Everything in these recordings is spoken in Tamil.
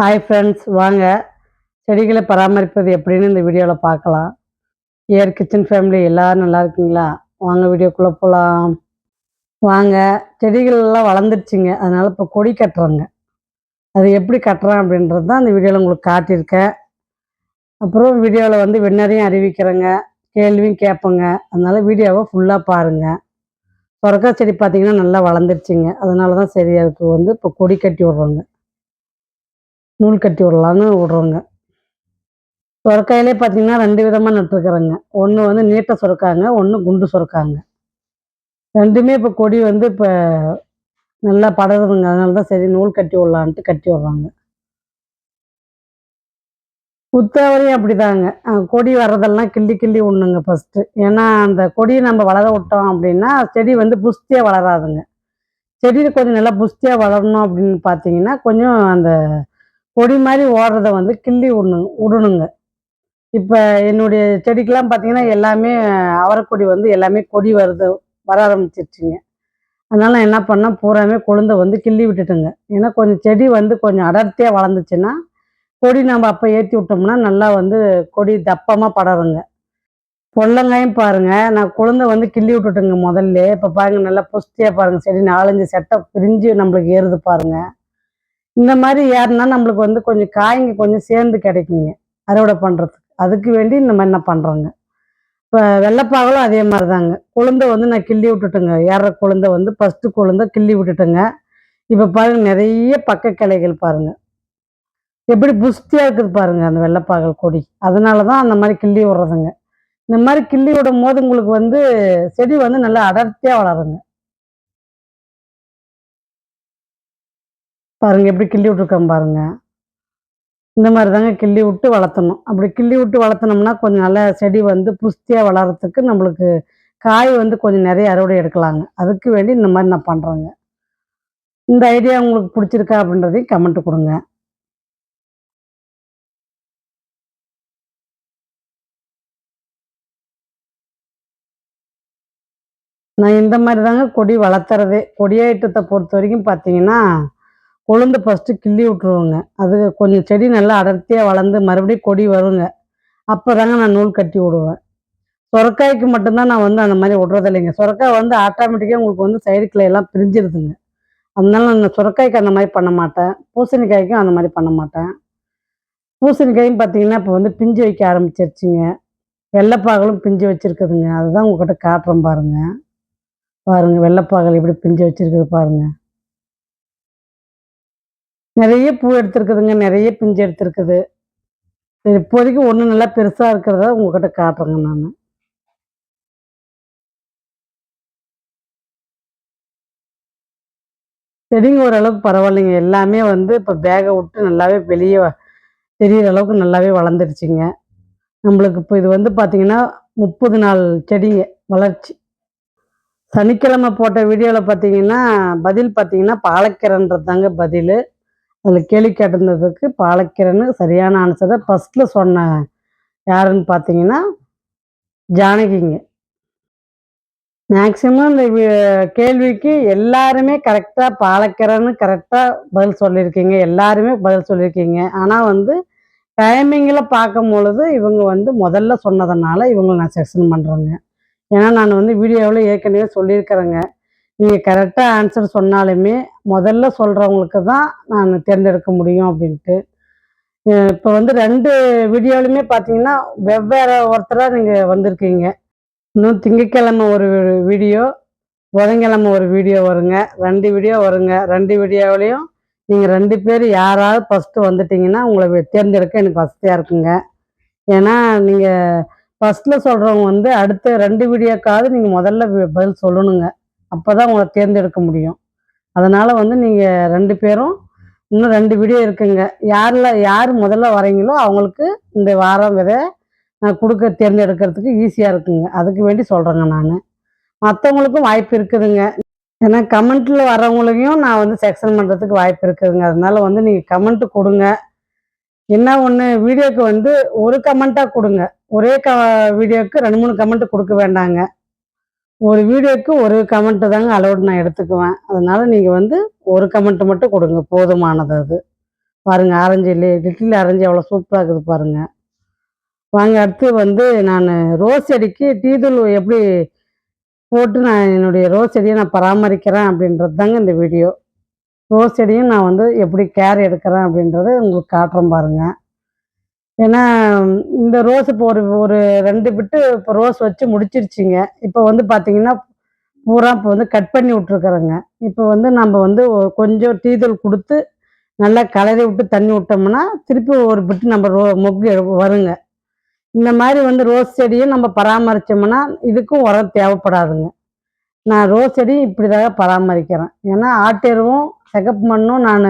ஹாய் ஃப்ரெண்ட்ஸ் வாங்க. செடிகளை பராமரிப்பது எப்படின்னு இந்த வீடியோவில் பார்க்கலாம். ஏர் கிச்சன் ஃபேமிலி எல்லோரும் நல்லா இருக்கீங்களா? வாங்க வீடியோக்குள்ளே போகலாம் வாங்க. செடிகள்லாம் வளர்ந்துருச்சுங்க. அதனால் இப்போ கொடி கட்டுறோங்க. அது எப்படி கட்டுறோம் அப்படின்றது தான் இந்த வீடியோவில் உங்களுக்கு காட்டியிருக்கேன். அப்புறம் வீடியோவில் வந்து விண்ணரையும் அறிவிக்கிறேங்க. கேள்வியும் கேட்பேங்க. அதனால் வீடியோவை ஃபுல்லாக பாருங்கள் சொரக்காய் செடி பார்த்தீங்கன்னா நல்லா வளர்ந்துருச்சுங்க. அதனால தான் சரி அதுக்கு வந்து இப்போ கொடி கட்டி விட்றோங்க. நூல் கட்டி விடலான்னு விட்றோங்க. சுரக்காயிலே பார்த்தீங்கன்னா ரெண்டு விதமாக நட்டுருக்குறேங்க. ஒன்று வந்து நீட்ட சுரக்காங்க ஒன்று குண்டு சுரக்காங்க. ரெண்டுமே இப்போ கொடி வந்து இப்போ நல்லா படருதுங்க. அதனால தான் சரி நூல் கட்டி விடலான்ட்டு கட்டி விட்றாங்க. குத்தவரையும் அப்படிதாங்க. கொடி வர்றதெல்லாம் கிள்ளி கிள்ளி விடணுங்க ஃபஸ்ட்டு ஏன்னா அந்த கொடியை நம்ம வளர விட்டோம் அப்படின்னா செடி வந்து புஸ்தியாக வளராதுங்க. செடியில் கொஞ்சம் நல்லா புஸ்தியாக வளரணும் அப்படின்னு பார்த்தீங்கன்னா கொஞ்சம் அந்த கொடி மாதிரி ஓடுறத வந்து கிள்ளி விடணுங்க விடணுங்க இப்போ என்னுடைய செடிக்கெலாம் பார்த்தீங்கன்னா எல்லாமே அவரைக்கொடி வந்து எல்லாமே கொடி வருது வர ஆரம்பிச்சிருச்சுங்க. அதனால நான் என்ன பண்ணேன் பூராமே கொழுந்தை வந்து கிள்ளி விட்டுட்டுங்க. ஏன்னா கொஞ்சம் செடி வந்து கொஞ்சம் அடர்த்தியாக வளர்ந்துச்சுன்னா கொடி நம்ம அப்போ ஏற்றி விட்டோம்னா நல்லா வந்து கொடி தப்பமாக படருங்க. பொள்ளங்காயும் பாருங்கள் நான் குழந்தை வந்து கிள்ளி விட்டுட்டுங்க முதல்ல. இப்போ பாருங்கள் நல்லா புஸ்தியாக பாருங்கள் செடி நாலஞ்சு செட்டை பிரிஞ்சு நம்மளுக்கு ஏறுது பாருங்கள் இந்த மாதிரி ஏறினா நம்மளுக்கு வந்து கொஞ்சம் காய்ங்க கொஞ்சம் சேர்ந்து கிடைக்குங்க அறுவடை பண்ணுறதுக்கு அதுக்கு வேண்டி இந்த மாதிரி நான் பண்ணுறேங்க இப்போ வெள்ளைப்பாகலும் அதே மாதிரி தாங்க குழந்தை வந்து நான் கிள்ளி விட்டுட்டுங்க. ஏற குழந்தை வந்து ஃபஸ்ட்டு குழந்தை கிள்ளி விட்டுட்டுங்க. இப்போ பாருங்க நிறைய பக்க கிளைகள் பாருங்க. எப்படி புஷ்டியாக இருக்குது பாருங்க அந்த வெள்ளைப்பாகல் கொடி. அதனால தான் அந்த மாதிரி கிள்ளி விடுறதுங்க. இந்த மாதிரி கிள்ளி விடும் போது உங்களுக்கு வந்து செடி வந்து நல்லா அடர்த்தியாக வளருங்க. பாருங்கள் எப்படி கிள்ளி விட்டுருக்கேன் பாருங்கள் இந்த மாதிரி தாங்க கிள்ளி விட்டு வளர்த்தணும். அப்படி கிள்ளி விட்டு வளர்த்தனோம்னா கொஞ்சம் நல்லா செடி வந்து புஸ்தியாக வளர்கிறதுக்கு நம்மளுக்கு காய் வந்து கொஞ்சம் நிறைய அறுவடை எடுக்கலாங்க. அதுக்கு வேண்டி இந்த மாதிரி நான் பண்ணுறேங்க இந்த ஐடியா உங்களுக்கு பிடிச்சிருக்கா அப்படின்றதையும் கமெண்ட் கொடுங்க. நான் இந்த மாதிரி தாங்க கொடி வளர்த்துறதே. கொடியாயிட்டத்தை பொறுத்த வரைக்கும் பார்த்தீங்கன்னா கொழுந்து ஃபஸ்ட்டு கிள்ளி விட்ருவோங்க அது கொஞ்சம் செடி நல்லா அடர்த்தியாக வளர்ந்து மறுபடியும் கொடி வருங்க. அப்போ தாங்க நான் நூல் கட்டி விடுவேன். சுரக்காய்க்கு மட்டும்தான் நான் வந்து அந்த மாதிரி விட்றது இல்லைங்க. சுரக்காய் வந்து ஆட்டோமேட்டிக்காக உங்களுக்கு வந்து சைடு எல்லாம் பிரிஞ்சிருதுங்க. அதனால நான் சுரக்காய்க்கு அந்த மாதிரி பண்ண மாட்டேன். பூசணிக்காய்க்கும் அந்த மாதிரி பண்ண மாட்டேன். பூசணிக்காயும் பார்த்தீங்கன்னா இப்போ வந்து பிஞ்சு வைக்க ஆரம்பிச்சிருச்சுங்க. வெள்ளைப்பாகலும் பிஞ்சு வச்சுருக்குதுங்க. அதுதான் உங்ககிட்ட காட்டுறேன் பாருங்கள் பாருங்கள் வெள்ளைப்பாகல் எப்படி பிஞ்சு வச்சுருக்குது பாருங்கள் நிறைய பூ எடுத்துருக்குதுங்க நிறைய பிஞ்சு எடுத்துருக்குது. இப்போதைக்கு ஒன்று நல்லா பெருசாக இருக்கிறத உங்ககிட்ட காட்டுறேங்க நான். செடிங்க ஓரளவுக்கு பரவாயில்லைங்க. எல்லாமே வந்து இப்போ பேகை விட்டு நல்லாவே வெளியே தெரிகிற அளவுக்கு நல்லாவே வளர்ந்துருச்சுங்க நம்மளுக்கு இப்போ இது வந்து பார்த்திங்கன்னா முப்பது நாள் செடிங்க வளர்ச்சி. சனிக்கிழமை போட்ட வீடியோவில் பார்த்தீங்கன்னா பதில் பார்த்தீங்கன்னா பாலக்கீரைன்றது தாங்க பதில். அதில் கேள்வி கேட்டிருந்ததுக்கு பாலக்கீரைன்னு சரியான ஆன்சரை ஃபஸ்ட்டில் சொன்ன யாருன்னு பார்த்தீங்கன்னா ஜானகிங்க. மேக்சிமம் இந்த கேள்விக்கு எல்லாருமே கரெக்டாக பாலக்கிறன்னு கரெக்டாக பதில் சொல்லியிருக்கீங்க. எல்லாருமே பதில் சொல்லியிருக்கீங்க. ஆனால் வந்து டைமிங்கில் பார்க்கும் பொழுது இவங்க வந்து முதல்ல சொன்னதுனால இவங்களை நான் செக்ஷன் பண்ணுறேங்க ஏன்னா நான் வந்து வீடியோவில் ஏற்கனவே சொல்லியிருக்கிறேங்க. நீங்கள் கரெக்டாக ஆன்சர் சொன்னாலுமே முதல்ல சொல்கிறவங்களுக்கு தான் நான் தேர்ந்தெடுக்க முடியும் அப்படின்ட்டு. இப்போ வந்து ரெண்டு வீடியோலையுமே பார்த்தீங்கன்னா வெவ்வேறு ஒருத்தராக நீங்கள் வந்திருக்கீங்க. இன்னும் திங்கக்கிழமை ஒரு வீடியோ புதன்கிழமை ஒரு வீடியோ வருங்க. ரெண்டு வீடியோ வருங்க. ரெண்டு வீடியோவிலையும் நீங்கள் ரெண்டு பேர் யாராவது ஃபஸ்ட்டு வந்துட்டிங்கன்னா உங்களை தேர்ந்தெடுக்க எனக்கு வசதியாக இருக்குங்க. ஏன்னா நீங்கள் ஃபஸ்ட்டில் சொல்கிறவங்க வந்து அடுத்த ரெண்டு வீடியோக்காவது நீங்கள் முதல்ல பதில் சொல்லணுங்க. அப்போ தான் உங்களை தேர்ந்தெடுக்க முடியும். அதனால் வந்து நீங்கள் ரெண்டு பேரும் இன்னும் ரெண்டு வீடியோ இருக்குங்க. யாரில் யார் முதல்ல வரீங்களோ அவங்களுக்கு இந்த வாரம் விதை நான் கொடுக்க தேர்ந்தெடுக்கிறதுக்கு ஈஸியாக இருக்குங்க. அதுக்கு வேண்டி சொல்கிறேங்க நான். மற்றவங்களுக்கும் வாய்ப்பு இருக்குதுங்க. ஏன்னா கமெண்ட்டில் வரவங்களையும் நான் வந்து செக்ஷன் பண்ணுறதுக்கு வாய்ப்பு இருக்குதுங்க. அதனால வந்து நீங்கள் கமெண்ட்டு கொடுங்க. என்ன ஒன்று வீடியோக்கு வந்து ஒரு கமெண்ட்டாக கொடுங்க. ஒரே க வீடியோக்கு ரெண்டு மூணு கமெண்ட்டு கொடுக்க வேண்டாங்க. ஒரு வீடியோக்கு ஒரு கமெண்ட்டு தாங்க அலோடு நான் எடுத்துக்குவேன். அதனால் நீங்கள் வந்து ஒரு கமெண்ட்டு மட்டும் கொடுங்க போதுமானது அது. பாருங்கள் ஆரஞ்சு லிட்டில் ஆரஞ்சு எவ்வளோ சூப்பராக இருக்குது பாருங்கள் வாங்க அடுத்து வந்து நான் ரோஸ் செடிக்கு டீதூள் எப்படி போட்டு நான் என்னுடைய ரோஸ் செடியை நான் பராமரிக்கிறேன் அப்படின்றது தாங்க இந்த வீடியோ. ரோஸ் செடியும் நான் வந்து எப்படி கேர் எடுக்கிறேன் அப்படின்றத உங்களுக்கு காட்டுறேன் பாருங்கள் ஏன்னா இந்த ரோஸ் இப்போ ஒரு ஒரு ரெண்டு பிட்டு இப்போ ரோஸ் வச்சு முடிச்சிருச்சிங்க. இப்போ வந்து பார்த்தீங்கன்னா பூரா இப்போ வந்து கட் பண்ணி விட்ருக்குறேங்க இப்போ வந்து நம்ம வந்து கொஞ்சம் டீதூள் கொடுத்து நல்லா கலரி விட்டு தண்ணி விட்டோம்னா திருப்பி ஒரு பிட்டு நம்ம ரோ மொக்கு வருங்க. இந்த மாதிரி வந்து ரோஸ் செடியும் நம்ம பராமரித்தோம்னா இதுக்கும் உரம் தேவைப்படாதுங்க. நான் ரோஸ் செடியும் இப்படிதாக பராமரிக்கிறேன். ஏன்னா ஆட்டெருவும் செகப்பு மண்ணும் நான்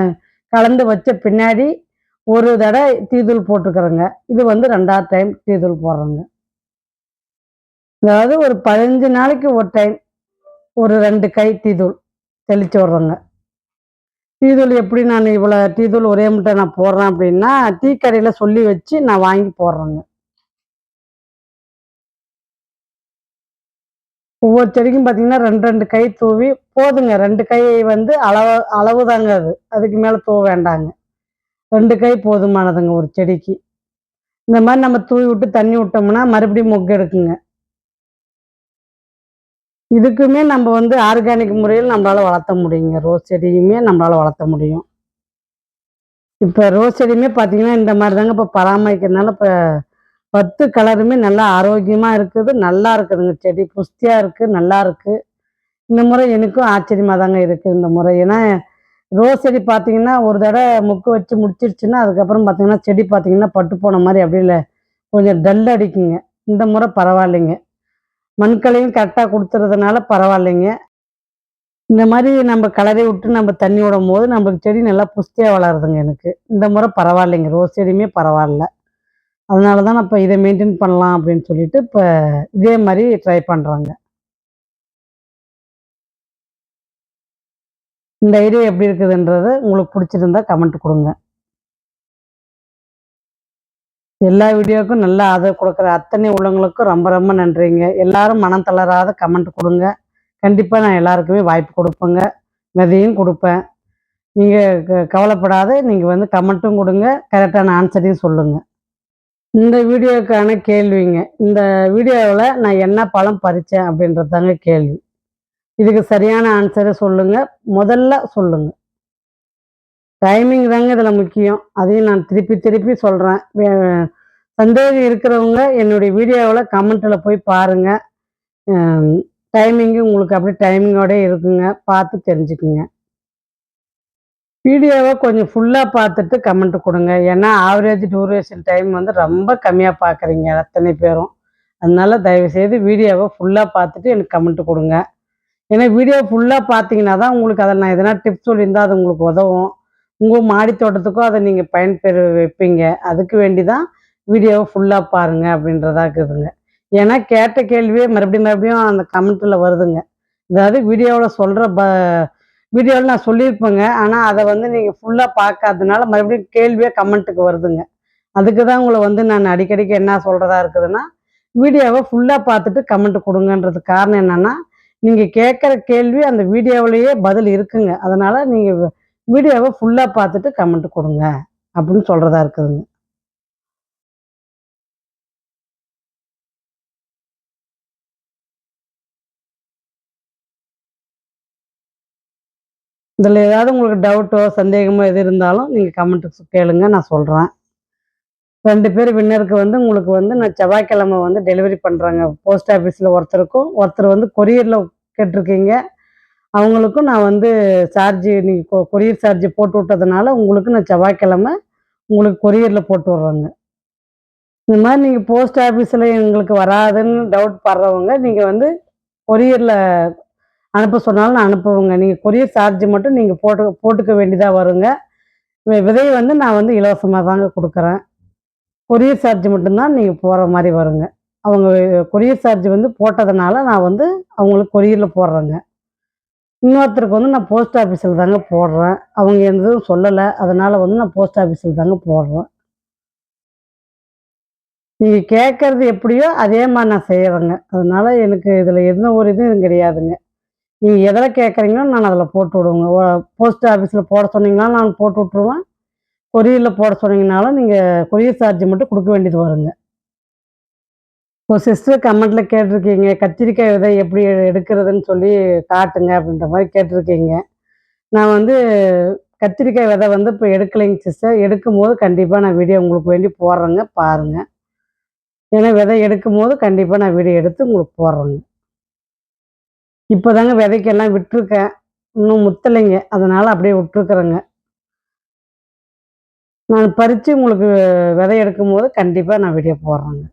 கலந்து வச்ச பின்னாடி ஒரு தடவை டீதூள் போட்டுக்கிறேங்க. இது வந்து ரெண்டாவது டைம் டீதூள் போடுறேங்க. அதாவது ஒரு பதினஞ்சு நாளைக்கு ஒரு டைம் ஒரு ரெண்டு கை தீதுள் தெளித்து விட்றேங்க. தீதுள் எப்படி நான் இவ்வளோ தீதுள் ஒரே முட்டை நான் போடுறேன் அப்படின்னா டீ கடையில் சொல்லி வச்சு நான் வாங்கி போடுறேங்க. ஒவ்வொரு செடிக்கும் பார்த்தீங்கன்னா ரெண்டு ரெண்டு கை தூவி போதுங்க. ரெண்டு கை வந்து அளவு அளவு தாங்க அது. அதுக்கு மேலே தூவ வேண்டாங்க. ரெண்டு கை போதுமானதுங்க ஒரு செடிக்கு. இந்த மாதிரி நம்ம தூவி விட்டு தண்ணி விட்டோம்னா மறுபடியும் மொக்கு எடுக்குங்க. இதுக்குமே நம்ம வந்து ஆர்கானிக் முறையில் நம்மளால வளர்த்த முடியுங்க. ரோஸ் செடியுமே நம்மளால வளர்த்த முடியும். இப்போ ரோஸ் செடியுமே பார்த்தீங்கன்னா இந்த மாதிரி தாங்க இப்போ பராமரிக்கிறதுனால இப்போ பத்து கலருமே நல்லா ஆரோக்கியமாக இருக்குது. நல்லா இருக்குதுங்க. செடி புஸ்தியாக இருக்குது நல்லா இருக்குது இந்த முறை எனக்கும் ஆச்சரியமாக தாங்க இருக்குது இந்த முறை. ஏன்னா ரோஸ் செடி பார்த்தீங்கன்னா ஒரு தடவை முக்கு வச்சு முடிச்சிருச்சுன்னா அதுக்கப்புறம் பார்த்தீங்கன்னா செடி பார்த்தீங்கன்னா பட்டு போன மாதிரி அப்படி இல்லை கொஞ்சம் டல் அடிக்குங்க. இந்த முறை பரவாயில்லைங்க. மண்களையும் கரெக்டாக கொடுத்துறதுனால பரவாயில்லைங்க. இந்த மாதிரி நம்ம கலரை விட்டு நம்ம தண்ணி விடும் போது நம்மளுக்கு செடி நல்லா புஷ்டியாக வளருதுங்க எனக்கு. இந்த முறை பரவாயில்லைங்க. ரோஸ் செடியுமே பரவாயில்ல. அதனால தான் நான் இப்போ இதை மெயின்டைன் பண்ணலாம் அப்படின்னு சொல்லிட்டு இப்போ இதே மாதிரி ட்ரை பண்ணுறாங்க இந்த ஐடியா எப்படி இருக்குதுன்றது உங்களுக்கு பிடிச்சிருந்தா கமெண்ட் கொடுங்க. எல்லா வீடியோவுக்கும் நல்ல ஆதரவு கொடுக்குற அத்தனை உள்ளவங்களுக்கும் ரொம்ப ரொம்ப நன்றிங்க. எல்லாரும் மனம் தளராத கமெண்ட் கொடுங்க. கண்டிப்பாக நான் எல்லாருக்குமே வாய்ப்பு கொடுப்பேங்க. விதையும் கொடுப்பேன். நீங்கள் கவலைப்படாத நீங்கள் வந்து கமெண்ட்டும் கொடுங்க. கரெக்டான ஆன்சரையும் சொல்லுங்கள் இந்த வீடியோக்கான கேள்விங்க. இந்த வீடியோவில் நான் என்ன பழம் பறித்தேன் அப்படின்றது தாங்க கேள்வி. இதுக்கு சரியான ஆன்சரை சொல்லுங்க. முதல்ல சொல்லுங்க. டைமிங் தாங்க இதில் முக்கியம். அதையும் நான் திருப்பி திருப்பி சொல்கிறேன் சந்தேகம் இருக்கிறவங்க என்னுடைய வீடியோவில் கமெண்ட்டில் போய் பாருங்கள் டைமிங்கு உங்களுக்கு அப்படியே டைமிங்கோட இருக்குங்க. பார்த்து தெரிஞ்சுக்குங்க. வீடியோவை கொஞ்சம் ஃபுல்லாக பார்த்துட்டு கமெண்ட் கொடுங்க. ஏன்னா ஆவரேஜ் டூரேஷன் டைம் வந்து ரொம்ப கம்மியாக பார்க்குறீங்க அத்தனை பேரும். அதனால தயவுசெய்து வீடியோவை ஃபுல்லாக பார்த்துட்டு எனக்கு கமெண்ட் கொடுங்க. ஏன்னா வீடியோ ஃபுல்லாக பார்த்தீங்கன்னா தான் உங்களுக்கு அதை நான் எதனா டிப்ஸ் சொல்லியிருந்தால் அது உங்களுக்கு உதவும். உங்கள் மாடி தோட்டத்துக்கும் அதை நீங்கள் பயன்பெற வைப்பீங்க. அதுக்கு வேண்டி தான் வீடியோவை ஃபுல்லாக பாருங்க அப்படின்றதா இருக்குதுங்க. ஏன்னா கேட்ட கேள்வியே மறுபடியும் மறுபடியும் அந்த கமெண்ட்டில் வருதுங்க. அதாவது வீடியோவில் சொல்கிற ப வீடியோவில் நான் சொல்லியிருப்பேங்க. ஆனால் அதை வந்து நீங்கள் ஃபுல்லாக பார்க்காததுனால மறுபடியும் கேள்வியே கமெண்ட்டுக்கு வருதுங்க. அதுக்கு தான் உங்களை வந்து நான் அடிக்கடிக்கு என்ன சொல்கிறதா இருக்குதுன்னா வீடியோவை ஃபுல்லாக பார்த்துட்டு கமெண்ட் கொடுங்கன்றது காரணம் என்னென்னா நீங்கள் கேட்குற கேள்வி அந்த வீடியோவிலேயே பதில் இருக்குங்க. அதனால் நீங்கள் வீடியோவை ஃபுல்லாக பார்த்துட்டு கமெண்ட் கொடுங்க. அப்படின்னு சொல்கிறதா இருக்குதுங்க. இதில் ஏதாவது உங்களுக்கு டவுட்டோ சந்தேகமோ எது இருந்தாலும் நீங்கள் கமெண்ட்டு கேளுங்க நான் சொல்கிறேன் ரெண்டு பேர் வின்னருக்கு வந்து உங்களுக்கு வந்து நான் செவ்வாய்க்கிழமை வந்து டெலிவரி பண்ணுறேங்க போஸ்ட் ஆஃபீஸில் ஒருத்தருக்கும் ஒருத்தர் வந்து கொரியரில் கேட்டிருக்கீங்க. அவங்களுக்கும் நான் வந்து சார்ஜ் நீங்கள் கொரியர் சார்ஜ் போட்டு விட்டதுனால உங்களுக்கு நான் செவ்வாய்க்கிழமை உங்களுக்கு கொரியரில் போட்டு விட்றேங்க. இந்த மாதிரி நீங்கள் போஸ்ட் ஆஃபீஸில் எங்களுக்கு வராதுன்னு டவுட் படுறவங்க நீங்கள் வந்து கொரியரில் அனுப்ப சொன்னாலும் நான் அனுப்புவேங்க. நீங்கள் கொரியர் சார்ஜ் மட்டும் நீங்கள் போட்டு போட்டுக்க வேண்டியதாக வருங்க. வி- விதையை வந்து நான் வந்து இலவசமாக தாங்க கொடுக்குறேன். கொரியர் சார்ஜ் மட்டும்தான் நீங்கள் போகிற மாதிரி வருங்க. அவங்க கொரியர் சார்ஜ் வந்து போட்டதுனால நான் வந்து அவங்களுக்கு கொரியரில் போடுறேங்க. இன்னொருத்தருக்கு வந்து நான் போஸ்ட் ஆஃபீஸில் தாங்க போடுறேன். அவங்க எதுவும் சொல்லலை. அதனால் வந்து நான் போஸ்ட் ஆஃபீஸில் தாங்க போடுறேன். நீங்கள் கேட்குறது எப்படியோ அதே மாதிரி நான் செய்கிறேங்க அதனால் எனக்கு இதில் எந்த ஒரு இதுவும் கிடையாதுங்க. நீங்கள் எதில் கேட்குறீங்களோ நான் அதில் போட்டு விடுவேங்க. போஸ்ட் ஆஃபீஸில் போட சொன்னீங்கன்னா நான் போட்டு விட்ருவேன் கொரியரில் போட சொன்னீங்கனாலும் நீங்கள் கொரியர் சார்ஜ் மட்டும் கொடுக்க வேண்டியது வருங்க. ஒரு சிஸ்டர் கமெண்ட்டில் கேட்டிருக்கீங்க. கத்திரிக்காய் விதை எப்படி எடுக்கிறதுன்னு சொல்லி காட்டுங்க அப்படின்ற மாதிரி கேட்டிருக்கீங்க. நான் வந்து கத்திரிக்காய் விதை வந்து இப்போ எடுக்கலைங்க சிஸ்டர் எடுக்கும் போது கண்டிப்பாக நான் வீடியோ உங்களுக்கு வேண்டி போடுறேங்க பாருங்கள் ஏன்னா விதை எடுக்கும் போது கண்டிப்பாக நான் வீடியோ எடுத்து உங்களுக்கு போடுறேங்க. இப்போ தாங்க விதைக்கெல்லாம் விட்டுருக்கேன். இன்னும் முத்தலைங்க. அதனால் அப்படியே விட்டுருக்குறேங்க. நான் பறித்து உங்களுக்கு விதை எடுக்கும் போது கண்டிப்பாக நான் வீடியோ போடுறேங்க.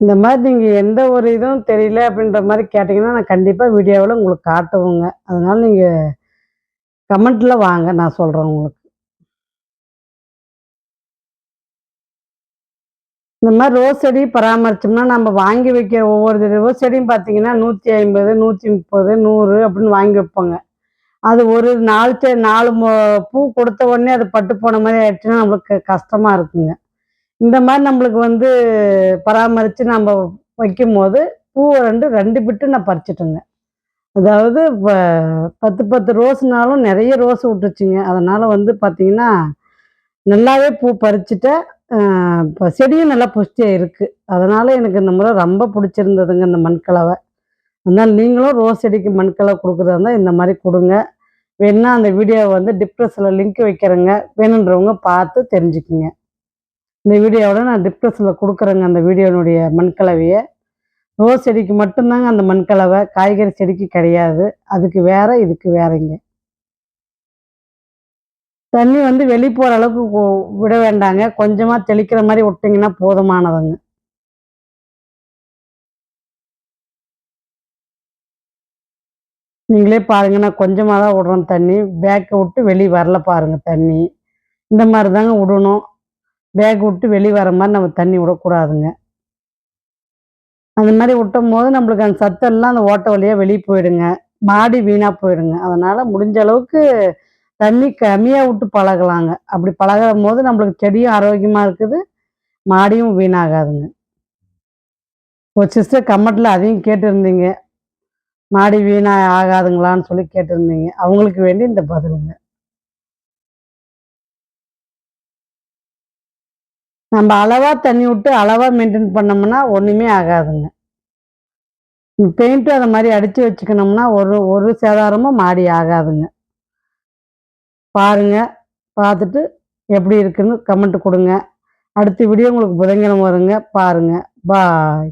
இந்த மாதிரி நீங்கள் எந்த ஒரு இதுவும் தெரியல அப்படின்ற மாதிரி கேட்டிங்கன்னா நான் கண்டிப்பாக வீடியோவில் உங்களுக்கு காட்டுவோங்க. அதனால் நீங்கள் கமெண்ட்டில் வாங்க நான் சொல்கிறேன் உங்களுக்கு. இந்த மாதிரி ரோஸ் செடி பராமரிச்சோம்னா நம்ம வாங்கி வைக்கிற ஒவ்வொரு ரோஸ் செடியும் பார்த்தீங்கன்னா நூற்றி ஐம்பது நூற்றி முப்பது நூறு அப்படின்னு வாங்கி வைப்போங்க. அது ஒரு நாலு செ நாலு பூ கொடுத்த உடனே அது பட்டு போன மாதிரி ஆயிடுச்சுன்னா நம்மளுக்கு கஷ்டமாக இருக்குங்க. இந்த மாதிரி நம்மளுக்கு வந்து பராமரித்து நம்ம வைக்கும் போது பூவை ரெண்டு ரெண்டு பிட்டு நான் பறிச்சிட்டேங்க அதாவது இப்போ பத்து பத்து ரோஸ்னாலும் நிறைய ரோஸ் விட்டுச்சுங்க. அதனால் வந்து பார்த்தீங்கன்னா நல்லாவே பூ பறிச்சுட்டேன். இப்போ செடியும் நல்லா புஷ்டியாக இருக்குது அதனால் எனக்கு இந்த முறை ரொம்ப பிடிச்சிருந்ததுங்க இந்த மண்கலவை. அதனால் நீங்களும் ரோஸ் செடிக்கு மண்கலவை கொடுக்குறதா இருந்தால் இந்த மாதிரி கொடுங்க. வேணா அந்த வீடியோவை வந்து டிப்ரெஸில் லிங்க் வைக்கிறேங்க. வேணுன்றவங்க பார்த்து தெரிஞ்சுக்குங்க. இந்த வீடியோவோட நான் டிஸ்கிரிப்ஷனில் கொடுக்குறேங்க அந்த வீடியோனுடைய மண்கலவையை. ரோஸ் செடிக்கு மட்டும்தாங்க அந்த மண்கலவை காய்கறி செடிக்கு கிடையாது. அதுக்கு வேற இதுக்கு வேறங்க. தண்ணி வந்து வெளியே போகிற அளவுக்கு விட வேண்டாங்க. கொஞ்சமாக தெளிக்கிற மாதிரி விட்டிங்கன்னா போதுமானதுங்க. நீங்களே பாருங்க நான் கொஞ்சமாக தான் விடுறோம் தண்ணி. பேக்கை விட்டு வெளியே வரல பாருங்கள் தண்ணி. இந்த மாதிரி தாங்க விடணும். பேக் விட்டு வெளியே வர மாதிரி நம்ம தண்ணி விடக்கூடாதுங்க. அந்த மாதிரி விட்டும் போது நம்மளுக்கு அந்த சத்தெல்லாம் அந்த ஓட்டை வழியாக வெளியே போயிடுங்க. மாடி வீணாக போயிடுங்க. அதனால் முடிஞ்ச அளவுக்கு தண்ணி கம்மியாக விட்டு பழகலாங்க. அப்படி பழகும் போது நம்மளுக்கு செடியும் ஆரோக்கியமாக இருக்குது. மாடியும் வீணாகாதுங்க. ஒரு சிஸ்டர் கமெண்ட்டில் அதையும் கேட்டிருந்தீங்க. மாடி வீணாக ஆகாதுங்களான்னு சொல்லி கேட்டிருந்தீங்க. அவங்களுக்கு வேண்டி இந்த பதிலுங்க. நம்ம அளவா தண்ணி விட்டு அளவா மெயின்டைன் பண்ணோம்னா ஒன்றுமே ஆகாதுங்க. பெயிண்ட்டும் அதை மாதிரி அடித்து வச்சுக்கணும்னா ஒரு ஒரு சேதாரமும் மாடி ஆகாதுங்க. பாருங்க பார்த்துட்டு எப்படி இருக்குன்னு கமெண்ட் கொடுங்க. அடுத்த வீடியோ உங்களுக்கு புதன்கிழமை வருங்க. பாருங்க. பாய்